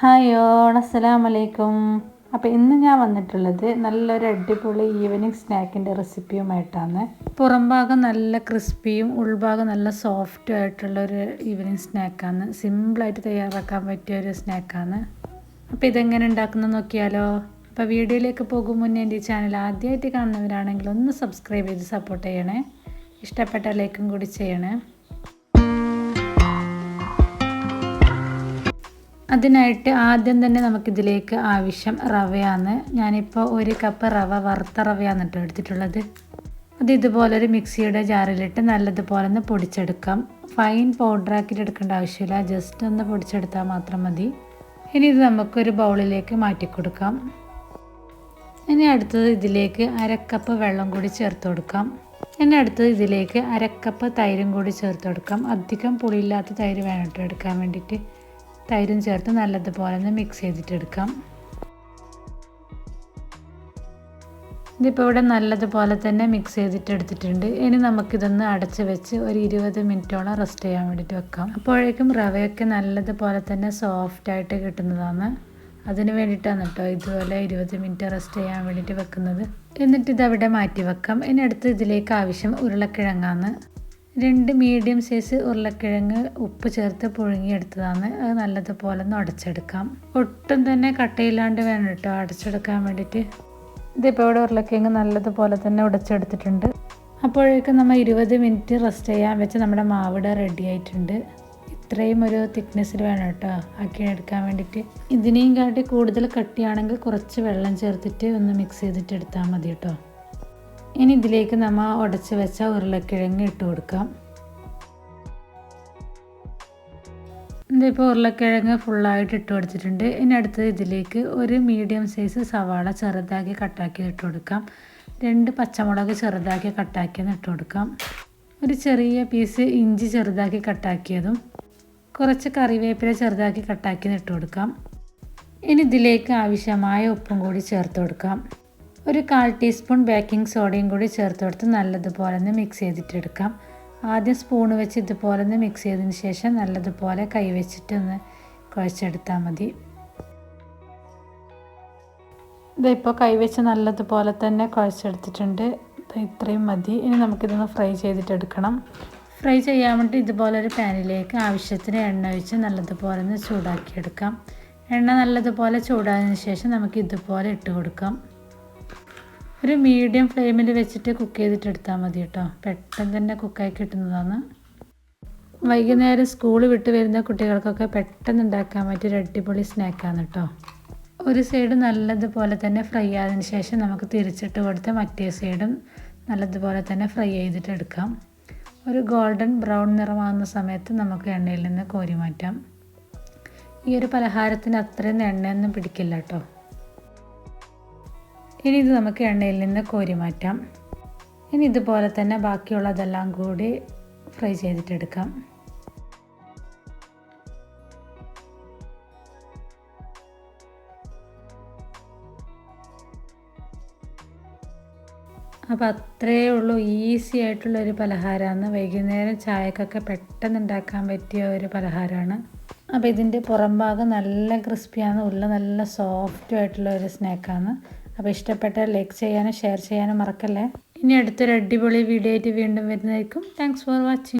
Hi അസ്സലാമു അസ്സലാം വലൈക്കും അപ്പോൾ ഇന്ന് ഞാൻ വന്നിട്ടുള്ളത് നല്ലൊരു അടിപൊളി ഈവനിങ് സ്നാക്കിന്റെ റെസിപ്പിയുമായിട്ടാണ് പുറം ഭാഗം നല്ല ക്രിസ്പിയും ഉൾഭാഗം നല്ല സോഫ്റ്റും ആയിട്ടുള്ള ഒരു ഈവനിങ് സ്നാക്കാണ് സിമ്പിളായിട്ട് തയ്യാറാക്കാൻ പറ്റിയ ഒരു സ്നാക്കാണ് അപ്പോൾ ഇതെങ്ങനെ ഉണ്ടാക്കുന്നത് നോക്കിയാലോ? അപ്പോൾ വീഡിയോയിലേക്ക് പോകും മുന്നേ എന്റെ ചാനൽ ആദ്യമായിട്ട് കാണുന്നവരാണെങ്കിൽ ഒന്ന് സബ്സ്ക്രൈബ് ചെയ്ത് സപ്പോർട്ട് ചെയ്യണേ. ഇഷ്ടപ്പെട്ട ലൈക്കും കൂടി ചെയ്യണേ. അതിനായിട്ട് ആദ്യം തന്നെ നമുക്കിതിലേക്ക് ആവശ്യം റവയാണ്. ഞാനിപ്പോൾ ഒരു കപ്പ് റവ വറുത്ത റവയാണ് കേട്ടോ എടുത്തിട്ടുള്ളത്. അത് ഇതുപോലെ ഒരു മിക്സിയുടെ ജാറിലിട്ട് നല്ലതുപോലെ ഒന്ന് പൊടിച്ചെടുക്കാം ഫൈൻ പൗഡറാക്കിയിട്ട് എടുക്കേണ്ട ആവശ്യമില്ല. ജസ്റ്റ് ഒന്ന് പൊടിച്ചെടുത്താൽ മാത്രം മതി. ഇനി ഇത് നമുക്കൊരു ബൗളിലേക്ക് മാറ്റി കൊടുക്കാം ഇനി അടുത്തത് ഇതിലേക്ക് അരക്കപ്പ് വെള്ളം കൂടി ചേർത്ത് കൊടുക്കാം. ഇനി അടുത്തത് ഇതിലേക്ക് അരക്കപ്പ് തൈരും കൂടി ചേർത്ത് കൊടുക്കാം. അധികം പുളിയില്ലാത്ത തൈര് വേണം എടുക്കാൻ വേണ്ടിയിട്ട്. തൈരും ചേർത്ത് നല്ലതുപോലെ ഒന്ന് മിക്സ് ചെയ്തിട്ടെടുക്കാം. ഇതിപ്പോൾ ഇവിടെ നല്ലതുപോലെ തന്നെ മിക്സ് ചെയ്തിട്ട് എടുത്തിട്ടുണ്ട് ഇനി നമുക്കിതൊന്ന് അടച്ച് വെച്ച് ഒരു ഇരുപത് മിനിറ്റോളം റെസ്റ്റ് ചെയ്യാൻ വേണ്ടിയിട്ട് വെക്കാം. അപ്പോഴേക്കും റവയൊക്കെ നല്ലതുപോലെ തന്നെ സോഫ്റ്റായിട്ട് കിട്ടുന്നതാണ്. അതിന് വേണ്ടിയിട്ടാണ് കേട്ടോ ഇതുപോലെ ഇരുപത് മിനിറ്റ് റെസ്റ്റ് ചെയ്യാൻ വേണ്ടിയിട്ട് വെക്കുന്നത്. എന്നിട്ട് ഇതവിടെ മാറ്റി വെക്കാം ഇനി അടുത്ത് ഇതിലേക്ക് ആവശ്യം ഉരുളക്കിഴങ്ങാണ്. രണ്ട് മീഡിയം സൈസ് ഉരുളക്കിഴങ്ങ് ഉപ്പ് ചേർത്ത് പുഴുങ്ങിയെടുത്തതാണ്. അത് നല്ലതുപോലെ ഒന്ന് അടച്ചെടുക്കാം. ഒട്ടും തന്നെ കട്ടയില്ലാണ്ട് വേണം കേട്ടോ അടച്ചെടുക്കാൻ വേണ്ടിയിട്ട്. ഇതിപ്പോൾ ഇവിടെ ഉരുളക്കിഴങ്ങ് നല്ലതുപോലെ തന്നെ ഉടച്ചെടുത്തിട്ടുണ്ട്. അപ്പോഴേക്കും നമ്മൾ ഇരുപത് മിനിറ്റ് റെസ്റ്റ് ചെയ്യാൻ വെച്ച് നമ്മുടെ മാവിട റെഡി ആയിട്ടുണ്ട്. ഇത്രയും ഒരു തിക്നെസ്സിൽ വേണം കേട്ടോ ആക്കി എടുക്കാൻ വേണ്ടിയിട്ട്. ഇതിനെയും കാട്ടി കൂടുതൽ കട്ടിയാണെങ്കിൽ കുറച്ച് വെള്ളം ചേർത്തിട്ട് ഒന്ന് മിക്സ് ചെയ്തിട്ട് എടുത്താൽ മതി കേട്ടോ. ഇനി ഇതിലേക്ക് നമ്മൾ ഉടച്ച് വെച്ച ഉരുളക്കിഴങ്ങ് ഇട്ട് കൊടുക്കാം. ഇതിപ്പോൾ ഉരുളക്കിഴങ്ങ് ഫുള്ളായിട്ട് ഇട്ട് കൊടുത്തിട്ടുണ്ട്. ഇനി അടുത്തത് ഇതിലേക്ക് ഒരു മീഡിയം സൈസ് സവാള ചെറുതാക്കി കട്ടാക്കി ഇട്ട് കൊടുക്കാം. രണ്ട് പച്ചമുളക് ചെറുതാക്കി കട്ടാക്കിയത് ഇട്ട് കൊടുക്കാം. ഒരു ചെറിയ പീസ് ഇഞ്ചി ചെറുതാക്കി കട്ടാക്കിയതും കുറച്ച് കറിവേപ്പില ചെറുതാക്കി കട്ടാക്കി ഇട്ട് കൊടുക്കാം. ഇനി ഇതിലേക്ക് ആവശ്യമായ ഉപ്പും കൂടി ചേർത്ത് കൊടുക്കാം. ഒരു കാൽ ടീസ്പൂൺ ബേക്കിംഗ് സോഡയും കൂടി ചേർത്ത് കൊടുത്ത് നല്ലതുപോലെ ഒന്ന് മിക്സ് ചെയ്തിട്ടെടുക്കാം. ആദ്യം സ്പൂൺ വെച്ച് ഇതുപോലെ ഒന്ന് മിക്സ് ചെയ്തതിന് ശേഷം നല്ലതുപോലെ കൈവച്ചിട്ടൊന്ന് കുഴച്ചെടുത്താൽ മതി. ഇതിപ്പോൾ കൈവച്ച് നല്ലതുപോലെ തന്നെ കുഴച്ചെടുത്തിട്ടുണ്ട്. ഇത്രയും മതി. ഇനി നമുക്കിതൊന്ന് ഫ്രൈ ചെയ്തിട്ടെടുക്കണം. ഫ്രൈ ചെയ്യാൻ വേണ്ടി ഇതുപോലൊരു പാനിലേക്ക് ആവശ്യത്തിന് എണ്ണ ഒഴിച്ച് നല്ലതുപോലെ ഒന്ന് ചൂടാക്കിയെടുക്കാം. എണ്ണ നല്ലതുപോലെ ചൂടായതിനു ശേഷം നമുക്ക് ഇതുപോലെ ഇട്ട് കൊടുക്കാം. ഒരു മീഡിയം ഫ്ലെയിമിൽ വെച്ചിട്ട് കുക്ക് ചെയ്തിട്ട് എടുത്താൽ മതി കേട്ടോ പെട്ടെന്ന് തന്നെ കുക്കായി കിട്ടുന്നതാണ്. വൈകുന്നേരം സ്കൂൾ വിട്ട് വരുന്ന കുട്ടികൾക്കൊക്കെ പെട്ടെന്ന് ഉണ്ടാക്കാൻ പറ്റിയ ഒരു അടിപൊളി സ്നാക്കാണ് കേട്ടോ ഒരു സൈഡ് നല്ലതുപോലെ തന്നെ ഫ്രൈ ആയതിനു ശേഷം നമുക്ക് തിരിച്ചിട്ട് കൊടുത്ത് മറ്റേ സൈഡും നല്ലതുപോലെ തന്നെ ഫ്രൈ ചെയ്തിട്ട് എടുക്കാം. ഒരു ഗോൾഡൻ ബ്രൗൺ നിറമാകുന്ന സമയത്ത് നമുക്ക് എണ്ണയിൽ നിന്ന് കോരി മാറ്റാം. ഈ ഒരു പലഹാരത്തിന് അത്രയും എണ്ണയൊന്നും പിടിക്കില്ല കേട്ടോ ഇനി ഇത് നമുക്ക് എണ്ണയിൽ നിന്ന് കോരി മാറ്റാം. ഇനി ഇതുപോലെ തന്നെ ബാക്കിയുള്ളതെല്ലാം കൂടി ഫ്രൈ ചെയ്തിട്ടെടുക്കാം. അപ്പോൾ അത്രയേ ഉള്ളൂ. ഈസി ആയിട്ടുള്ള ഒരു പലഹാരമാണ് വൈകുന്നേരം ചായക്കൊക്കെ പെട്ടെന്ന് ഉണ്ടാക്കാൻ പറ്റിയ ഒരു പലഹാരമാണ് അപ്പോൾ ഇതിന്റെ പുറം ഭാഗം നല്ല ക്രിസ്പിയാണ്. ഉള്ള നല്ല സോഫ്റ്റ് ആയിട്ടുള്ള ഒരു സ്നാക്കാണ്. അപ്പോൾ ഇഷ്ടപ്പെട്ടാൽ ലൈക്ക് ചെയ്യാനും ഷെയർ ചെയ്യാനും മറക്കല്ലേ. ഇനി അടുത്തൊരു അടിപൊളി വീഡിയോ ആയിട്ട് വീണ്ടും വരുന്നതായിരിക്കും. Thanks for watching